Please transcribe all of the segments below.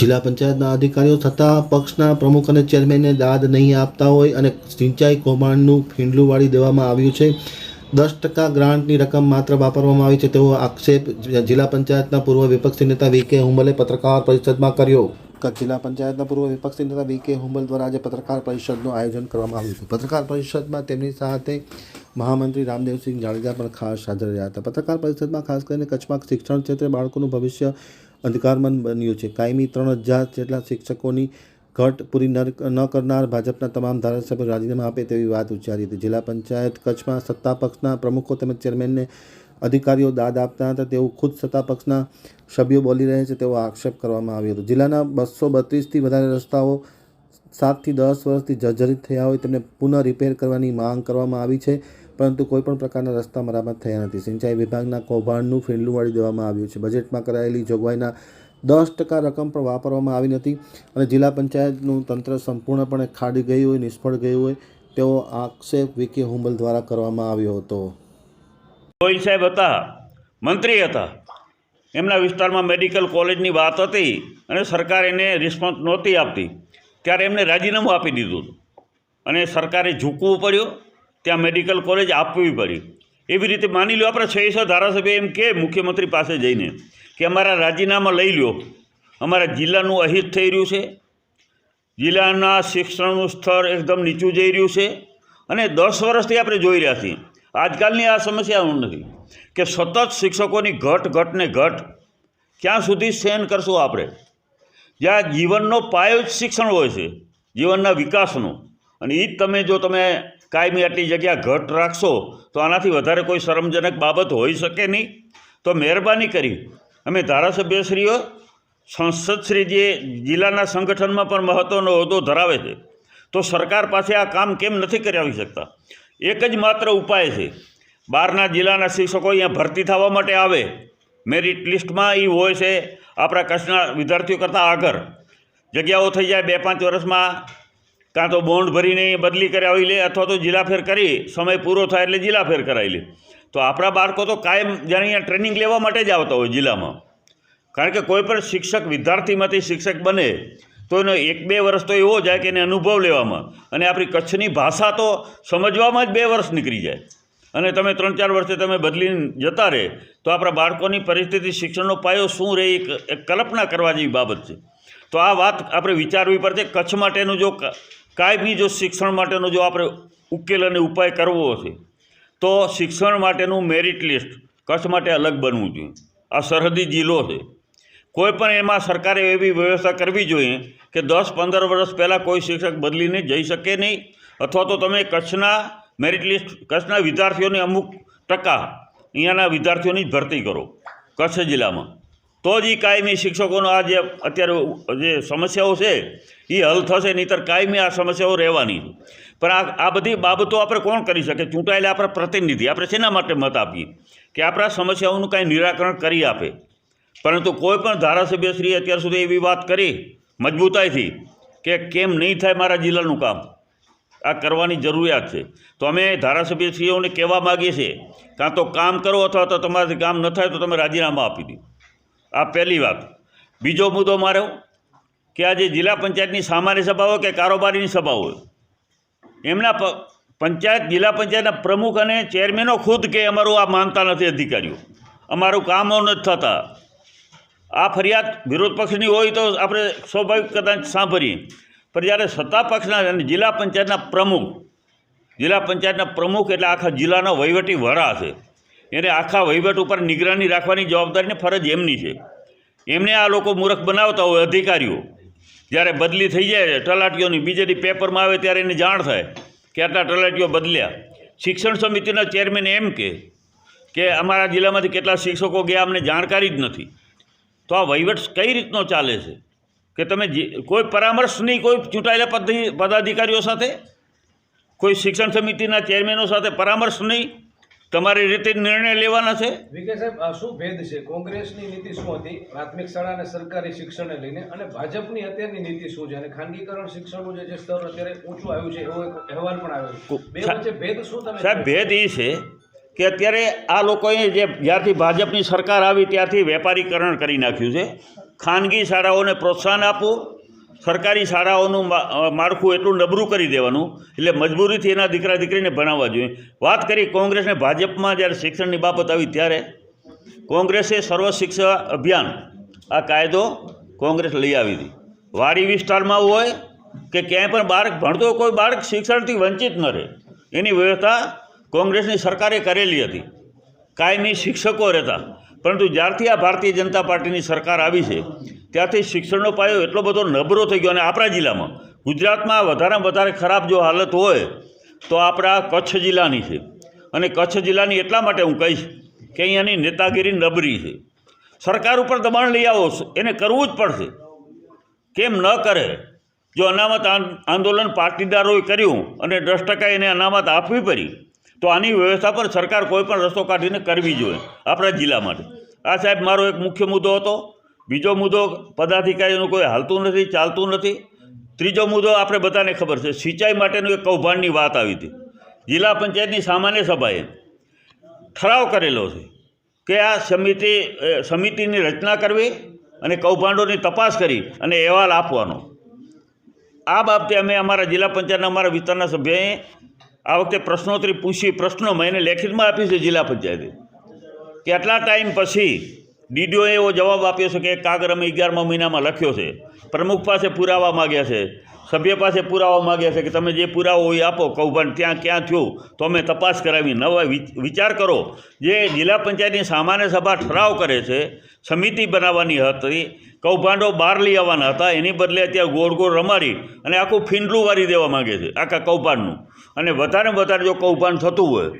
જિલ્લા પંચાયતના અધિકારીઓ થતાં પક્ષના પ્રમુખ અને ચેરમેનને દાદ નહીં આપતા હોય અને સિંચાઈ કૌભાંડનું ફીંડલું વાળી દેવામાં આવ્યું છે. દસ ટકા ગ્રાન્ટની રકમ માત્ર વાપરવામાં આવી છે તેવો આક્ષેપ જિલ્લા પંચાયતના પૂર્વ વિપક્ષી નેતા વી કે હુંબલે પત્રકાર પરિષદમાં કર્યો. કચ્છ જિલ્લા પંચાયતના પૂર્વ વિપક્ષી નેતા વી કે હુંબલ દ્વારા આજે પત્રકાર પરિષદનું આયોજન કરવામાં આવ્યું હતું પત્રકાર પરિષદમાં તેમની સાથે મહામંત્રી રામદેવસિંહ જાડેજા પણ ખાસ હાજર રહ્યા હતા. પત્રકાર પરિષદમાં ખાસ કરીને કચ્છમાં શિક્ષણ ક્ષેત્રે બાળકોનું ભવિષ્ય અધિકારમંદ બન્યું છે. કાયમી ત્રણ હજાર જેટલા શિક્ષકોની ઘટ પૂરી ન કરનાર ભાજપના તમામ ધારાસભ્યો રાજીનામા આપે તેવી વાત ઉચ્ચારી હતી. જિલ્લા પંચાયત કચ્છમાં સત્તા પક્ષના પ્રમુખો તેમજ ચેરમેનને અધિકારીઓ દાદ આપતા હતા. તેવું ખુદ સત્તા પક્ષના સભ્યો બોલી રહ્યા છે. તેવો આક્ષેપ કરવામાં આવ્યો હતો. જિલ્લાના બસો બત્રીસથી વધારે રસ્તાઓ સાતથી દસ વર્ષથી જર્જરિત થયા હોય તેમને પુનઃ રિપેર કરવાની માંગ કરવામાં આવી છે. પરંતુ કોઈપણ પ્રકારના રસ્તા મરામત થયા નથી. સિંચાઈ વિભાગના કૌભાંડનું ફેંડલું વાળી દેવામાં આવ્યું છે. બજેટમાં કરાયેલી જોગવાઈના દસ ટકા રકમ પણ વાપરવામાં આવી નથી અને જિલ્લા પંચાયતનું તંત્ર સંપૂર્ણપણે ખાડી ગયું હોય, નિષ્ફળ ગયું હોય, તેવો આક્ષેપ વિકે હુંબલ દ્વારા કરવામાં આવ્યો હતો. ગોહિલ સાહેબ હતા, મંત્રી હતા. એમના વિસ્તારમાં મેડિકલ કોલેજની વાત હતી અને સરકાર એને રિસ્પોન્સ નહોતી આપતી. ત્યારે એમને રાજીનામું આપી દીધું અને સરકારે ઝૂકવું પડ્યું. ત્યાં મેડિકલ કોલેજ આપવી પડી. એવી રીતે માની લો આપણે છ છ ધારાસભ્ય એમ કે મુખ્યમંત્રી પાસે જઈને કે અમારા રાજીનામા લઈ લો અમારા જિલ્લાનું અહિત થઈ રહ્યું છે. જિલ્લાના શિક્ષણનું સ્તર એકદમ નીચું જઈ રહ્યું છે. અને દસ વર્ષથી આપણે જોઈ રહ્યા છીએ. આજકાલની આ સમસ્યા નથી. કે સતત શિક્ષકોની ઘટ ઘટને ઘટ ક્યાં સુધી સહન કરશું આપણે? જ્યાં જીવનનો પાયો જ શિક્ષણ હોય છે. જીવનના વિકાસનો. અને એ જ તમે જો તમે કાયમી આટલી જગ્યા ઘટ રાખશો તો આનાથી વધારે કોઈ શરમજનક બાબત હોઈ શકે નહીં. તો મહેરબાની કરી. અમે ધારાસભ્યશ્રીઓ સંસદશ્રી જે જિલ્લાના સંગઠનમાં પણ મહત્ત્વનો હોદ્દો ધરાવે છે. તો સરકાર પાસે આ કામ કેમ નથી કરાવી શકતા? એક જ માત્ર ઉપાય છે. બહારના જિલ્લાના શિક્ષકો અહીંયા ભરતી થવા માટે આવે. મેરિટ લિસ્ટમાં એ હોય છે. આપણા કચ્છના વિદ્યાર્થીઓ કરતાં આગળ. જગ્યાઓ થઈ જાય બે પાંચ વર્ષમાં. કાં તો બોન્ડ ભરીને બદલી કરાવી લે અથવા તો જિલ્લાફેર કરી, સમય પૂરો થાય એટલે જિલ્લાફેર કરાવી લે. તો આપણા બાળકો તો કાયમ જાણે અહીંયા ટ્રેનિંગ લેવા માટે જ આવતા હોય જિલ્લામાં. કારણ કે કોઈ પણ શિક્ષક વિદ્યાર્થીમાંથી શિક્ષક બને, તો એનો એક બે વર્ષ તો એવો જાય કે એને અનુભવ લેવામાં. અને આપણી કચ્છની ભાષા તો સમજવામાં જ બે વર્ષ નીકળી જાય. અને તમે ત્રણ ચાર વર્ષે તમે બદલીને જતા રહે, તો આપણા બાળકોની પરિસ્થિતિ, શિક્ષણનો પાયો શું રહે એ કલ્પના કરવા જેવી બાબત છે. તો આ વાત આપણે વિચારવી પડશે. કચ્છ માટેનું જો ક- બી જો શિક્ષણ માટેનો જો આપણે ઉકેલ અને ઉપાય કરવો છે, તો શિક્ષણ માટેનું મેરિટ લિસ્ટ કચ્છ માટે અલગ બનવું જોઈએ. આ સરહદી જિલ્લો છે. કોઈ પણ એમાં સરકારે એવી વ્યવસ્થા કરવી જોઈએ કે દસ પંદર વર્ષ પહેલાં કોઈ શિક્ષક બદલીને જઈ શકે નહીં, અથવા તો તમે કચ્છના મેરિટ લિસ્ટ કચ્છના વિદ્યાર્થીઓની અમુક ટકા અહીંયાના વિદ્યાર્થીઓની ભરતી કરો, કચ્છ જિલ્લામાં. તો જ એ કાયમી શિક્ષકોનો આ જે અત્યારે જે સમસ્યાઓ છે એ હલ થશે, નહીંતર કાયમી આ સમસ્યાઓ રહેવાની છે. પણ આ આ બધી બાબતો આપણે કોણ કરી શકે? ચૂંટાયેલા આપણા પ્રતિનિધિ, આપણે શેના માટે મત આપીએ? કે આપણા સમસ્યાઓનું કાંઈ નિરાકરણ કરી આપે. પરંતુ કોઈ પણ ધારાસભ્યશ્રીએ અત્યાર સુધી એવી વાત કરી, મજબૂતાઈથી, કે કેમ નહીં થાય મારા જિલ્લાનું કામ? આ કરવાની જરૂરિયાત છે. તો અમે ધારાસભ્યશ્રીઓને કહેવા માગીએ છીએ, કાં તો કામ કરો અથવા તો તમારાથી કામ ન થાય તો તમે રાજીનામા આપી દો. આ પહેલી વાત. બીજો મુદ્દો મારો કે આજે જિલ્લા પંચાયતની સામાન્ય સભા હોય કે કારોબારીની સભા હોય, એમના પંચાયત, જિલ્લા પંચાયતના પ્રમુખ અને ચેરમેનો ખુદ કે અમારું આ માનતા નથી અધિકારીઓ. અમારું કામો નથી થતા. આ ફરિયાદ વિરોધ પક્ષની હોય તો આપણે સ્વાભાવિક કદાચ સાંભળીએ. પણ જ્યારે સત્તા પક્ષના અને જિલ્લા પંચાયતના પ્રમુખ, જિલ્લા પંચાયતના પ્રમુખ એટલે આખા જિલ્લાના વહીવટી વડા છે એને આખા વહીવટ ઉપર નિગરાની રાખવાની જવાબદારીને ફરજ એમની છે. એમને આ લોકો મૂર્ખ બનાવતા હોય અધિકારીઓ. જ્યારે બદલી થઈ જાય, તલાટીઓની બીજેથી પેપરમાં આવે ત્યારે એને જાણ થાય કે આટલા તલાટીઓ બદલ્યા. શિક્ષણ સમિતિના ચેરમેન એમ કે અમારા જિલ્લામાંથી કેટલા શિક્ષકો ગયા અમને જાણકારી જ નથી. તો આ વહીવટ કઈ રીતનો ચાલે છે? કે તમે કોઈ પરામર્શ નહીં, કોઈ ચૂંટાયેલા પદ- પદાધિકારીઓ સાથે? કોઈ શિક્ષણ સમિતિના ચેરમેનો સાથે પરામર્શ નહીં? તમારી રીતે નિર્ણય લેવાના છે? વિકે સાહેબ આ શું ભેદ છે? કોંગ્રેસની નીતિ શું હતી? પ્રાથમિક શાળા અને સરકારી શિક્ષણને લઈને અને ભાજપની અત્યારની નીતિ શું છે? અને ખાનગીકરણ શિક્ષણનું જે સ્તર અત્યારે ઊંચું આવ્યું છે એવો એક અહેવાલ પણ આવ્યો છે. બે વચ્ચે ભેદ શું તમે સાહેબ ભેદ એ છે કે અત્યારે આ લોકોએ જે જ્યારથી ભાજપની સરકાર આવી ત્યારથી વેપારીકરણ કરી નાખ્યું છે. ખાનગી શાળાઓને પ્રોત્સાહન આપવું સરકારી શાળાઓનું માળખું એટલું નબળું કરી દેવાનું, એટલે મજબૂરીથી એના દીકરા દીકરીને ભણાવવા જોઈએ. વાત કરી કોંગ્રેસને ભાજપમાં જ્યારે શિક્ષણની બાબત આવી ત્યારે, કોંગ્રેસે સર્વ શિક્ષા અભિયાન, આ કાયદો કોંગ્રેસ લઈ આવી હતી. વાડી વિસ્તારમાં હોય કે ક્યાંય પણ બાળક ભણતો કોઈ બાળક શિક્ષણથી વંચિત ન રહે. એની વ્યવસ્થા કોંગ્રેસની સરકારે કરેલી હતી. કાયમી શિક્ષકો રહેતા. પરંતુ જ્યારથી આ ભારતીય જનતા પાર્ટીની સરકાર આવી છે, ત્યારથી શિક્ષણનો પાયો એટલો બધો નબળો થઈ ગયો અને આપણા જિલ્લામાં ગુજરાતમાં વધારેમાં વધારે ખરાબ જો હાલત હોય, તો આપણા કચ્છ જિલ્લાની છે. અને કચ્છ જિલ્લાની એટલા માટે હું કહીશ કે અહીંયાની નેતાગીરી નબળી છે. સરકાર ઉપર દબાણ લઈ આવો, એને કરવું જ પડશે. કેમ ન કરે? જો અનામત આંદોલન પાટીદારોએ કર્યું અને દસ ટકા એને અનામત આપવી પડી તો આની વ્યવસ્થા પર સરકાર કોઈ પણ રસ્તો કાઢીને કરવી જોઈએ આપણા જિલ્લા માટે. આ સાહેબ મારો એક મુખ્ય મુદ્દો હતો. બીજો મુદ્દો, પદાધિકારીનું કોઈ હાલતું નથી, ચાલતું નથી. ત્રીજો મુદ્દો આપણે બધાને ખબર છે, સિંચાઈ માટેનું એક કૌભાંડની વાત આવી હતી. જિલ્લા પંચાયતની સામાન્ય સભાએ ઠરાવ કરેલો છે કે આ સમિતિ સમિતિની રચના કરવી અને કૌભાંડોની તપાસ કરી અને અહેવાલ આપવાનો. આ બાબતે અમે અમારા જિલ્લા પંચાયતના અમારા વિસ્તારના સભ્યએ આ વખતે પ્રશ્નોત્તરી પૂછી પ્રશ્નોમાં એને લેખિતમાં આપી છે જિલ્લા પંચાયતે. કેટલા ટાઈમ પછી ડીડીઓએ એવો જવાબ આપ્યો છે કે કાગર અમે અગિયારમા મહિનામાં લખ્યો છે. પ્રમુખ પાસે પુરાવા માગ્યા છે. સભ્ય પાસે પુરાવા માગ્યા છે કે તમે જે પુરાવો એ આપો, કૌભાંડ ત્યાં ક્યાં થયું, તો અમે તપાસ કરાવી નવા વિચ- વિચાર કરો. જે જિલ્લા પંચાયતની સામાન્ય સભા ઠરાવ કરે છે, સમિતિ બનાવવાની હતી, કૌભાંડો બહાર લઈ આવવાના હતા, એની બદલે અત્યારે ગોળ ગોળ રમાડી અને આખું ફીંડલું વારી દેવા માગે છે, આખા કૌભાંડનું. અને વધારે વધારે જો કૌભાંડ થતું હોય,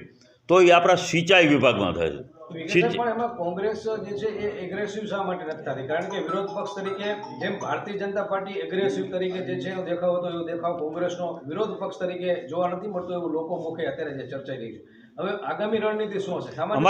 તો એ આપણા સિંચાઈ વિભાગમાં થાય છે. પણ એમાં કોંગ્રેસ જે છે એ એગ્રેસિવ શા માટે નથી થતી? કારણ કે વિરોધ પક્ષ તરીકે જેમ ભારતીય જનતા પાર્ટી એગ્રેસિવ તરીકે જે છે એનો દેખાવ હતો એવો દેખાવ કોંગ્રેસનો વિરોધ પક્ષ તરીકે જોવા નથી મળતો એવું લોકો મુખે અત્યારે જે ચર્ચાઈ રહી છે. હવે આગામી રણનીતિ શું હશે? સામાન્ય